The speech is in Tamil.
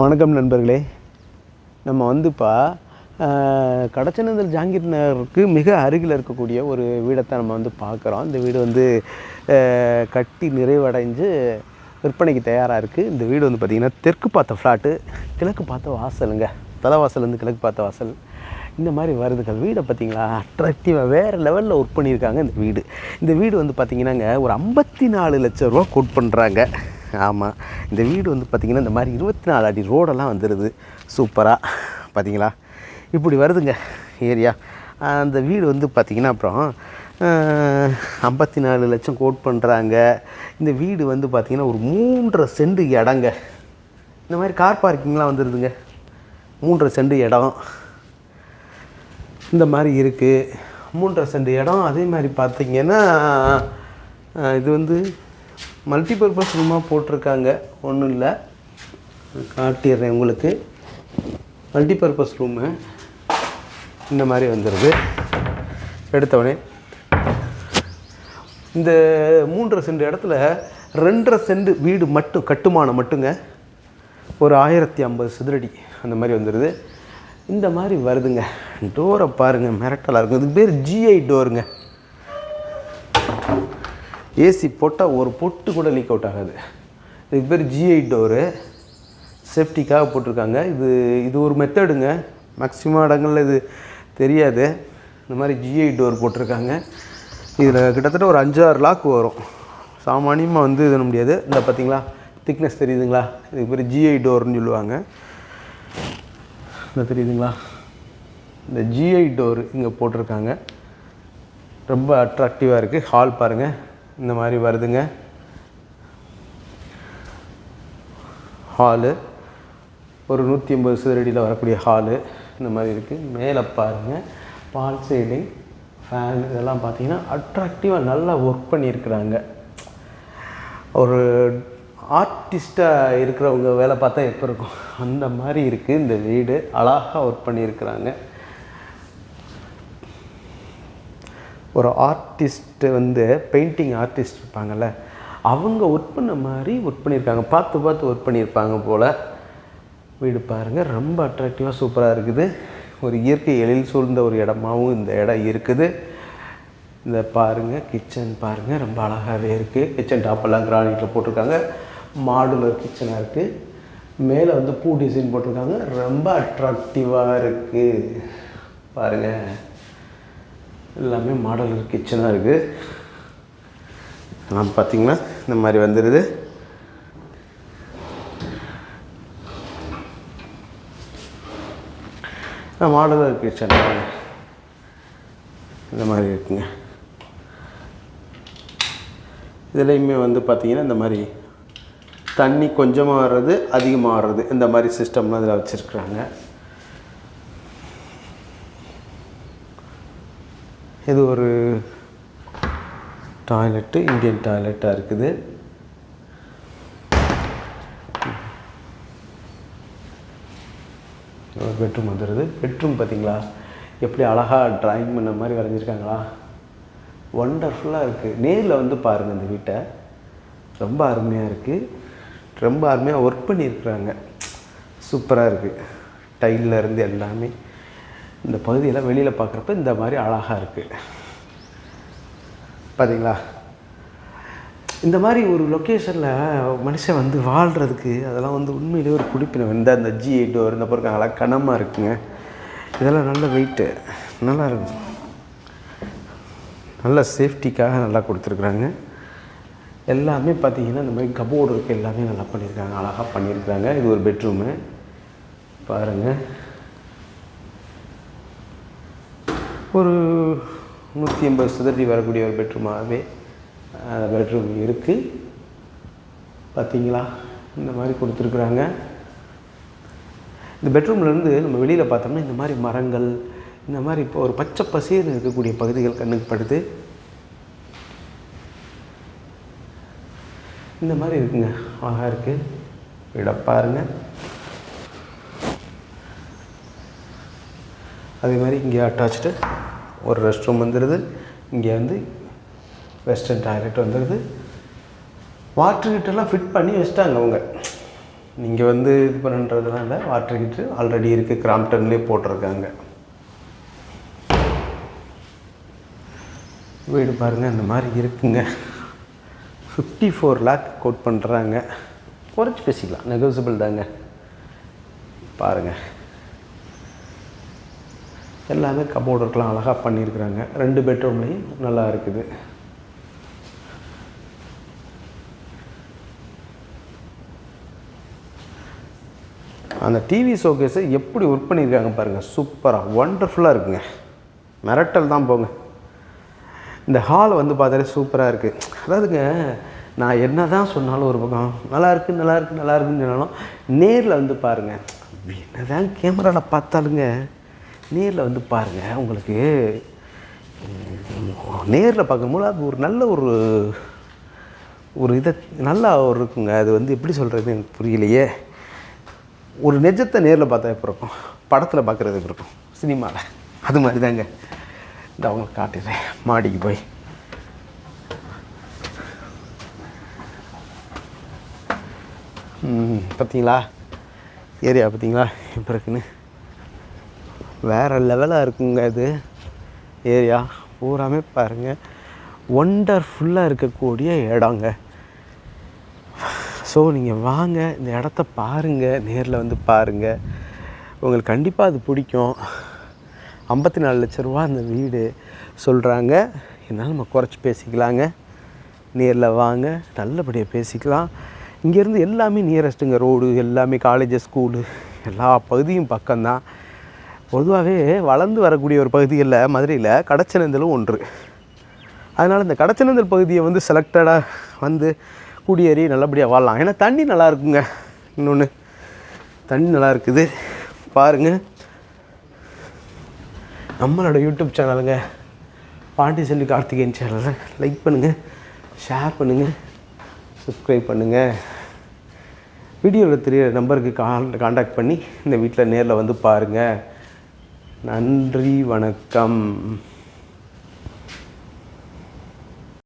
வணக்கம் நண்பர்களே. நம்ம வந்துப்பா கடச்சநந்தல் கடச்சனந்தல் ஜாங்கீர் நகருக்கு மிக அருகில் இருக்கக்கூடிய ஒரு வீடைத்தான் நம்ம வந்து பார்க்குறோம் இந்த வீடு வந்து கட்டி நிறைவடைஞ்சு விற்பனைக்கு தயாராக இருக்குது இந்த வீடு வந்து பார்த்திங்கன்னா தெற்கு பார்த்த ஃப்ளாட்டு கிழக்கு பார்த்த வாசலுங்க. தலைவாசல்லேருந்து கிழக்கு பார்த்த வாசல். இந்த மாதிரி வருதுகள் வீடை பார்த்தீங்களா அட்ராக்டிவாக வேறு லெவலில் ஒர்க் பண்ணியிருக்காங்க இந்த வீடு. இந்த வீடு வந்து பார்த்திங்கன்னாங்க ஒரு ஐம்பத்தி நாலு லட்ச ரூபா கோட் பண்ணுறாங்க ஆமாம் இந்த வீடு வந்து பார்த்திங்கன்னா இந்த மாதிரி இருபத்தி நாலு அடி ரோடெல்லாம் வந்துடுது சூப்பராக பார்த்தீங்களா இப்படி வருதுங்க ஏரியா. அந்த வீடு வந்து பார்த்திங்கன்னா அப்புறம் ஐம்பத்தி நாலு லட்சம் கோட் பண்ணுறாங்க இந்த வீடு வந்து பார்த்திங்கன்னா ஒரு மூன்றரை செண்டு இடங்க. இந்த மாதிரி கார் பார்க்கிங்லாம் வந்துடுதுங்க மூன்றரை செண்டு இடம். இந்த மாதிரி இருக்குது மூன்றரை செண்டு இடம். அதே மாதிரி பார்த்திங்கன்னா இது வந்து மல்டிபர்பஸ் ரூமாக போட்டிருக்காங்க. ஒன்றும் இல்லை. காட்டிடுறேன் உங்களுக்கு. மல்டிபர்பஸ் ரூமு இந்த மாதிரி வந்துடுது எடுத்தவொடனே இந்த மூன்றரை சென்ட் இடத்துல ரெண்டரை சென்ட் வீடு மட்டும் கட்டுமானம் மட்டுங்க ஒரு ஆயிரத்தி ஐம்பது சதுரடி அந்த மாதிரி வந்துடுது இந்த மாதிரி வருதுங்க. டோரை பாருங்கள் மிரட்டலாக இருக்கும். இதுக்கு பேர் ஜிஐ டோருங்க. ஏசி போட்டால் ஒரு பொட்டு கூட லீக் அவுட் ஆகாது. இதுக்கு பேர் ஜிஐ டோரு சேஃப்டிக்காக போட்டிருக்காங்க. இது இது ஒரு மெத்தடுங்க மேக்ஸிமம் இடங்களில் இது தெரியாது. இந்த மாதிரி ஜிஐ டோர் போட்டிருக்காங்க. இதில் கிட்டத்தட்ட ஒரு அஞ்சாறு லாக் வரும். சாமானியமாக வந்து இது முடியாது. இந்த பார்த்தீங்களா திக்னஸ் தெரியுதுங்களா? இதுக்கு பேர் ஜிஐ டோர்னு சொல்லுவாங்க. இந்த தெரியுதுங்களா? இந்த ஜிஐ டோர் இங்கே போட்டிருக்காங்க. ரொம்ப அட்ராக்டிவாக இருக்குது ஹால் பாருங்கள் இந்த மாதிரி வருதுங்க. ஹாலு ஒரு நூற்றி ஐம்பது சதுரடியில் வரக்கூடிய ஹாலு இந்த மாதிரி இருக்குது மேலே பாருங்கள் பால் சைலிங் ஃபேன் இதெல்லாம் பார்த்தீங்கன்னா அட்ராக்டிவாக நல்லா ஒர்க் பண்ணியிருக்கிறாங்க. ஒரு ஆர்டிஸ்ட்டாக இருக்கிறவங்க வேலை பார்த்தா எப்போ இருக்கும்? அந்த மாதிரி இருக்குது இந்த வீடு அழகாக ஒர்க் பண்ணியிருக்கிறாங்க. ஒரு ஆர்டிஸ்ட்டு வந்து பெயிண்டிங் ஆர்டிஸ்ட் இருப்பாங்கள்ல அவங்க ஒர்க் பண்ண மாதிரி ஒர்க் பண்ணியிருக்காங்க. பார்த்து பார்த்து ஒர்க் பண்ணியிருப்பாங்க போல். வீடு பாருங்கள் ரொம்ப அட்ராக்டிவாக சூப்பராக இருக்குது. ஒரு இயற்கை எழில் சூழ்ந்த ஒரு இடமாவும் இந்த இடம் இருக்குது. இந்த பாருங்கள் கிச்சன் பாருங்கள் ரொம்ப அழகாகவே இருக்குது கிச்சன் டாப்பெல்லாம் கிரானைட்டில் போட்டிருக்காங்க. மாடுலர் கிச்சனாக இருக்குது மேலே வந்து பூ டிசைன் போட்டிருக்காங்க. ரொம்ப அட்ராக்டிவாக இருக்குது பாருங்கள் எல்லாமே மாடலர் கிச்சனாக இருக்குது எல்லாம் பார்த்திங்கன்னா இந்த மாதிரி வந்துடுது மாடலர் கிச்சன் இந்த மாதிரி இருக்குங்க. இதுலேயுமே வந்து பார்த்திங்கன்னா இந்த மாதிரி தண்ணி கொஞ்சமாக வர்றது அதிகமாக வர்றது இந்த மாதிரி சிஸ்டம்லாம் இதில் வச்சுருக்குறாங்க. இது ஒரு டாய்லெட்டு இந்தியன் டாய்லெட்டாக இருக்குது. ஒரு பெட்ரூம் வந்துடுது பெட்ரூம் பார்த்தீங்களா எப்படி அழகாக ட்ராயிங் பண்ண மாதிரி வரைஞ்சிருக்காங்களா? ஒண்டர்ஃபுல்லாக இருக்குது நேரில் வந்து பாருங்கள் இந்த வீட்டை. ரொம்ப அருமையாக இருக்குது ரொம்ப அருமையாக ஒர்க் பண்ணியிருக்கிறாங்க. சூப்பராக இருக்குது டைல்ல இருந்து எல்லாமே. இந்த பகுதியெல்லாம் வெளியில் பார்க்குறப்ப இந்த மாதிரி அழகாக இருக்குது பார்த்தீங்களா இந்த மாதிரி ஒரு லொக்கேஷனில் மனுஷன் வந்து வாழ்கிறதுக்கு அதெல்லாம் வந்து உண்மையிலேயே ஒரு குடிப்பினம் இந்த அந்த ஜி எயிட் டோர் இந்த பொருட்காங்களா கனமாக இருக்குங்க. இதெல்லாம் நல்ல வெயிட்டு நல்லா இருக்கும் நல்ல சேஃப்டிக்காக நல்லா கொடுத்துருக்குறாங்க. எல்லாமே பார்த்தீங்கன்னா இந்த மாதிரி கபோர்டு இருக்குது எல்லாமே நல்லா பண்ணியிருக்காங்க. அழகாக பண்ணியிருக்காங்க இது ஒரு பெட்ரூமு பாருங்கள் ஒரு நூற்றி எண்பது சதுரடி வரக்கூடிய ஒரு பெட்ரூமாகவே பெட்ரூம் இருக்குது பார்த்தீங்களா இந்த மாதிரி கொடுத்துருக்குறாங்க. இந்த பெட்ரூம்லேருந்து நம்ம வெளியில் பார்த்தோம்னா இந்த மாதிரி மரங்கள் இந்த மாதிரி இப்போ ஒரு பச்சை பசேர்னு இருக்கக்கூடிய பகுதிகள் கண்ணுக்கு படுது. இந்த மாதிரி இருக்குங்க. அழகாக இருக்குது விட பாருங்க. அதே மாதிரி இங்கே அட்டாச்சு ஒரு ரெஸ்ட் ரூம் வந்துடுது இங்கே வந்து வெஸ்டர்ன் டாய்லெட் வந்துடுது வாட்டர் ஹீட்டர்லாம் ஃபிட் பண்ணி வச்சிட்டாங்க அவங்க. நீங்கள் வந்து இது பண்ணுறதுனால வாட்டர் ஹீட்ரு ஆல்ரெடி இருக்குது கிராம்டன்லேயே போட்டிருக்காங்க. வீடு பாருங்கள் இந்த மாதிரி இருக்குங்க. ஃபிஃப்டி ஃபோர் லேக் கோட் பண்ணுறாங்க குறைச்சி பேசிக்கலாம். நெகோசிபிள் தாங்க. பாருங்கள் எல்லாமே கபோர்டு அழகாக பண்ணியிருக்கிறாங்க. ரெண்டு பெட்ரூம்லேயும் நல்லா இருக்குது. அந்த டிவி ஷோகேஸை எப்படி ஒர்க் பண்ணியிருக்காங்க பாருங்கள் சூப்பராக ஒண்டர்ஃபுல்லாக இருக்குங்க. மிரட்டல் தான் போங்க. இந்த ஹால் வந்து பார்த்தாலே சூப்பராக இருக்குது அதாவதுங்க நான் என்ன தான் சொன்னாலும் ஒரு பக்கம் நல்லா நல்லாயிருக்கு நல்லா இருக்கு நல்லா சொன்னாலும் நேரில் வந்து பாருங்கள் என்ன தான் கேமராவில் பார்த்தாலுங்க நேரில் வந்து பாருங்கள் உங்களுக்கு நேரில் பார்க்கும்போது அது ஒரு நல்ல ஒரு ஒரு இதை நல்லா ஒரு இருக்குங்க. அது வந்து எப்படி சொல்கிறது எனக்கு புரியலையே. ஒரு நெஜத்தை நேரில் பார்த்தா எப்படி இருக்கும்? படத்தில் பார்க்குறது எப்படி இருக்கும்? சினிமாவில் அது மாதிரி தாங்க இந்த அவங்க காட்டுறேன். மாடிக்கு போய். பார்த்தீங்களா ஏரியா பார்த்தீங்களா இப்போ இருக்குன்னு? வேறு லெவலாக இருக்குங்க இது. ஏரியா பூராமே பாருங்கள் ஒண்டர்ஃபுல்லாக இருக்கக்கூடிய இடங்க. ஸோ நீங்கள் வாங்க இந்த இடத்த பாருங்கள் நேரில் வந்து பாருங்கள் உங்களுக்கு கண்டிப்பாக அது பிடிக்கும். ஐம்பத்தி நாலு லட்ச ரூபா அந்த வீடு சொல்கிறாங்க என்னால் நம்ம குறைச்சி பேசிக்கலாங்க. நேரில் வாங்க நல்லபடியாக பேசிக்கலாம். இங்கேருந்து எல்லாமே நியரஸ்ட்டுங்க ரோடு எல்லாமே காலேஜ் ஸ்கூலு எல்லா பகுதியும் பக்கம்தான். பொதுவாகவே வளர்ந்து வரக்கூடிய ஒரு பகுதிகளில் மதுரையில் கடச்சனந்தலும் ஒன்று. அதனால் இந்த கடச்சனந்தல் பகுதியை வந்து செலக்டடாக வந்து குடியேறி நல்லபடியாக வாழலாம். ஏன்னா தண்ணி நல்லா இருக்குங்க. இன்னொன்று தண்ணி நல்லா இருக்குது. பாருங்கள் நம்மளோட யூடியூப் சேனலுங்க. பாண்டி செல்வி கார்த்திகேயன் சேனலை. லைக் பண்ணுங்கள் ஷேர் பண்ணுங்கள் சப்ஸ்கிரைப் பண்ணுங்கள் வீடியோவில் தெரிய நம்பருக்கு கான் காண்டாக்ட் பண்ணி இந்த வீட்டில் நேரில் வந்து பாருங்கள் நன்றி வணக்கம்.